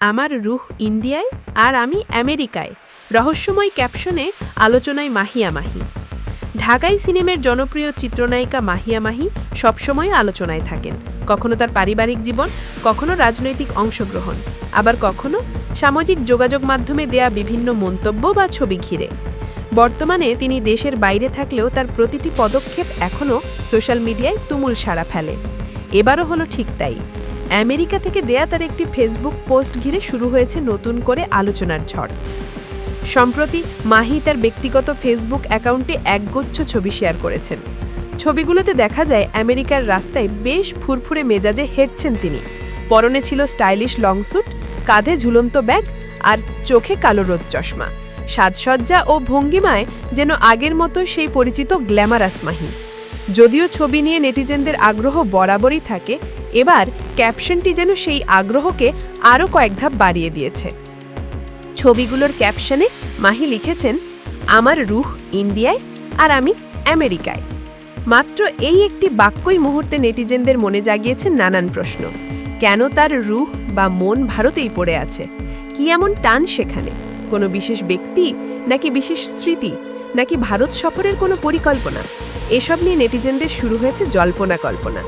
আমার রুহ ইন্ডিয়ায় আর আমি আমেরিকায়। রহস্যময় ক্যাপশনে আলোচনায় মাহিয়া মাহি। ঢাকাই সিনেমার জনপ্রিয় চিত্রনায়িকা মাহিয়া মাহি সবসময় আলোচনায় থাকেন। কখনো তার পারিবারিক জীবন, কখনো রাজনৈতিক অংশগ্রহণ। আবার কখনো সামাজিক যোগাযোগ মাধ্যমে দেয়া বিভিন্ন মন্তব্য বা ছবি ঘিরে। বর্তমানে তিনি দেশের বাইরে থাকলেও তার প্রতিটি পদক্ষেপ এখনও সোশ্যাল মিডিয়ায় তুমুল সাড়া ফেলে। এবারও হলো ঠিক তাই। আমেরিকা থেকে দেয়া তার একটি ফেসবুক পোস্ট ঘিরে শুরু হয়েছে নতুন করে আলোচনার ঝড়। সম্প্রতি মাহি তার ব্যক্তিগত ফেসবুক অ্যাকাউন্টে একগুচ্ছ ছবি শেয়ার করেছেন। ছবিগুলোতে দেখা যায়, আমেরিকার রাস্তায় বেশ ফুরফুরে মেজাজে হেঁটছেন তিনি। পরনে ছিল স্টাইলিশ লংস্যুট, কাঁধে ঝুলন্ত ব্যাগ আর চোখে কালো রোদ চশমা। সাজসজ্জা ও ভঙ্গিমায় যেন আগের মতো সেই পরিচিত গ্ল্যামারাস মাহি। যদিও ছবি নিয়ে নেটিজেনদের আগ্রহ বরাবরই থাকে এবার ক্যাপশনটি যেন সেই আগ্রহকে আরও কয়েক ধাপ বাড়িয়ে দিয়েছে। ছবিগুলোর ক্যাপশনে মাহি লিখেছেন, আমার রুহ ইন্ডিয়ায় আর আমি আমেরিকায়। মাত্র এই একটি বাক্যই মুহূর্তে নেটিজেনদের মনে জাগিয়েছে নানান প্রশ্ন। কেন তার রুহ বা মন ভারতেই পড়ে আছে? কি এমন টান সেখানে? কোনো বিশেষ ব্যক্তি, নাকি বিশেষ স্মৃতি, নাকি ভারত সফরের কোনো পরিকল্পনা? এসব নিয়ে নেটিজেনদের শুরু হয়েছে জল্পনা কল্পনা।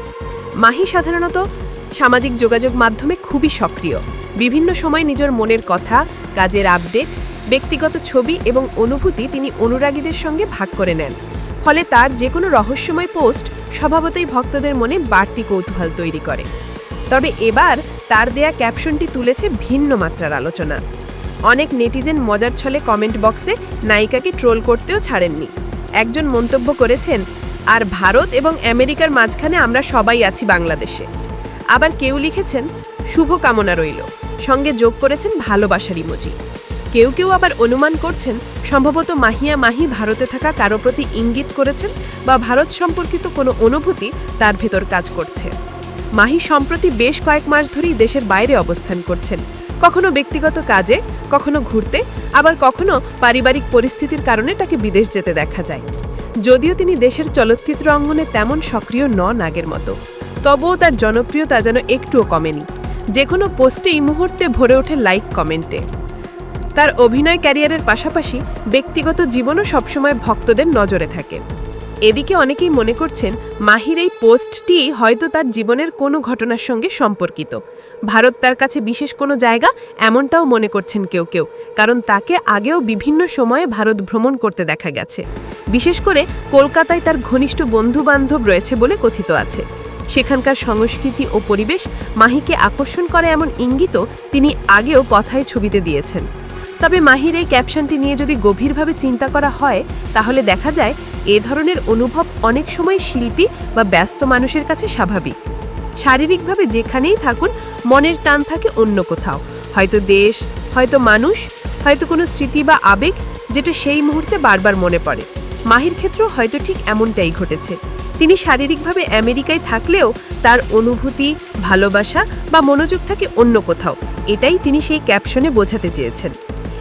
মাহি সাধারণত সামাজিক যোগাযোগ মাধ্যমে খুবই সক্রিয়। বিভিন্ন সময় নিজের মনের কথা, কাজের আপডেট, ব্যক্তিগত ছবি এবং অনুভূতি তিনি অনুরাগীদের সঙ্গে ভাগ করে নেন। ফলে তার যে কোনো রহস্যময় পোস্ট স্বভাবতই ভক্তদের মনে বাড়তি কৌতূহল তৈরি করে। তবে এবার তার দেয়া ক্যাপশনটি তুলেছে ভিন্ন মাত্রার আলোচনা। অনেক নেটিজেন মজার ছলে কমেন্ট বক্সে নায়িকাকে ট্রোল করতেও ছাড়েননি। একজন মন্তব্য করেছেন আর ভারত এবং আমেরিকার মাঝখানে আমরা সবাই আছি বাংলাদেশে। আবার কেউ লিখেছেন শুভ কামনা রইল। সঙ্গে যোগ করেছেন, ভালোবাসার ইমোজি। কেউ কেউ আবার অনুমান করছেন, সম্ভবত মাহিয়া মাহি ভারতে থাকা কারও প্রতি ইঙ্গিত করেছেন বা ভারত সম্পর্কিত কোনো অনুভূতি তার ভেতর কাজ করছে। মাহি সম্প্রতি বেশ কয়েক মাস ধরেই দেশের বাইরে অবস্থান করছেন। কখনো ব্যক্তিগত কাজে, কখনো ঘুরতে, আবার কখনো পারিবারিক পরিস্থিতির কারণে তাকে বিদেশ যেতে দেখা যায়। যদিও তিনি দেশের চলচ্চিত্র অঙ্গনে তেমন সক্রিয় নন আগের মতো। তবুও তার জনপ্রিয়তা যেন একটুও কমেনি। যে কোনো পোস্টে এই মুহূর্তে ভরে ওঠে লাইক কমেন্টে। তার অভিনয় ক্যারিয়ারের পাশাপাশি ব্যক্তিগত জীবনও সবসময় ভক্তদের নজরে থাকে। এদিকে অনেকেই মনে করছেন, মাহির এই পোস্টটি হয়তো তার জীবনের কোনো ঘটনার সঙ্গে সম্পর্কিত। ভারত তার কাছে বিশেষ কোনো জায়গা এমনটাও মনে করছেন কেউ কেউ, কারণ তাকে আগেও বিভিন্ন সময়ে ভারত ভ্রমণ করতে দেখা গেছে। বিশেষ করে কলকাতায় তার ঘনিষ্ঠ বন্ধু বান্ধব রয়েছে বলে কথিত আছে। সেখানকার সংস্কৃতি ও পরিবেশ মাহিকে আকর্ষণ করে এমন ইঙ্গিতও তিনি আগেও কথায় ছবিতে দিয়েছেন। তবে মাহির এই ক্যাপশনটি নিয়ে যদি গভীরভাবে চিন্তা করা হয়, তাহলে দেখা যায় এ ধরনের অনুভব অনেক সময় শিল্পী বা ব্যস্ত মানুষের কাছে স্বাভাবিক। শারীরিকভাবে যেখানেই থাকুন, মনের টান থাকে অন্য কোথাও। হয়তো দেশ, হয়তো মানুষ, হয়তো কোনো স্মৃতি বা আবেগ যেটা সেই মুহূর্তে বারবার মনে পড়ে। মাহির ক্ষেত্রেও হয়তো ঠিক এমনটাই ঘটেছে। তিনি শারীরিকভাবে আমেরিকায় থাকলেও তার অনুভূতি, ভালোবাসা বা মনোযোগ থাকে অন্য কোথাও। এটাই তিনি সেই ক্যাপশনে বোঝাতে চেয়েছেন।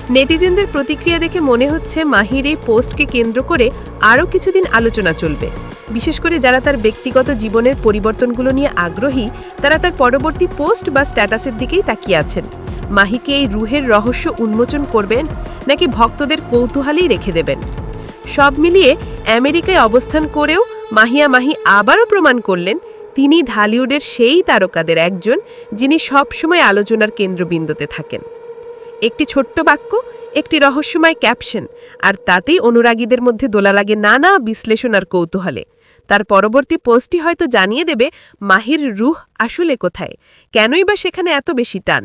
নেটিজেনদের প্রতিক্রিয়া দেখে মনে হচ্ছে মাহির এই পোস্টকে কেন্দ্র করে আরও কিছুদিন আলোচনা চলবে। বিশেষ করে যারা তার ব্যক্তিগত জীবনের পরিবর্তনগুলো নিয়ে আগ্রহী, তারা তার পরবর্তী পোস্ট বা স্ট্যাটাসের দিকেই তাকিয়ে আছেন। মাহিকে এই রুহের রহস্য উন্মোচন করবেন নাকি ভক্তদের কৌতূহলেই রেখে দেবেন? সব মিলিয়ে আমেরিকায় অবস্থান করেও মাহিয়া মাহি আবারও প্রমাণ করলেন, তিনি ঢালিউডের সেই তারকাদের একজন যিনি সবসময় আলোচনার কেন্দ্রবিন্দুতে থাকেন। একটি ছোট্ট বাক্য, একটি রহস্যময় ক্যাপশন, আর তাতেই অনুরাগীদের মধ্যে দোলা লাগে নানা বিশ্লেষণ আর কৌতূহলে। তার পরবর্তী পোস্টটি হয়তো জানিয়ে দেবে মাহির রুহ আসলে কোথায়। কেনই বা সেখানে এত বেশি টান?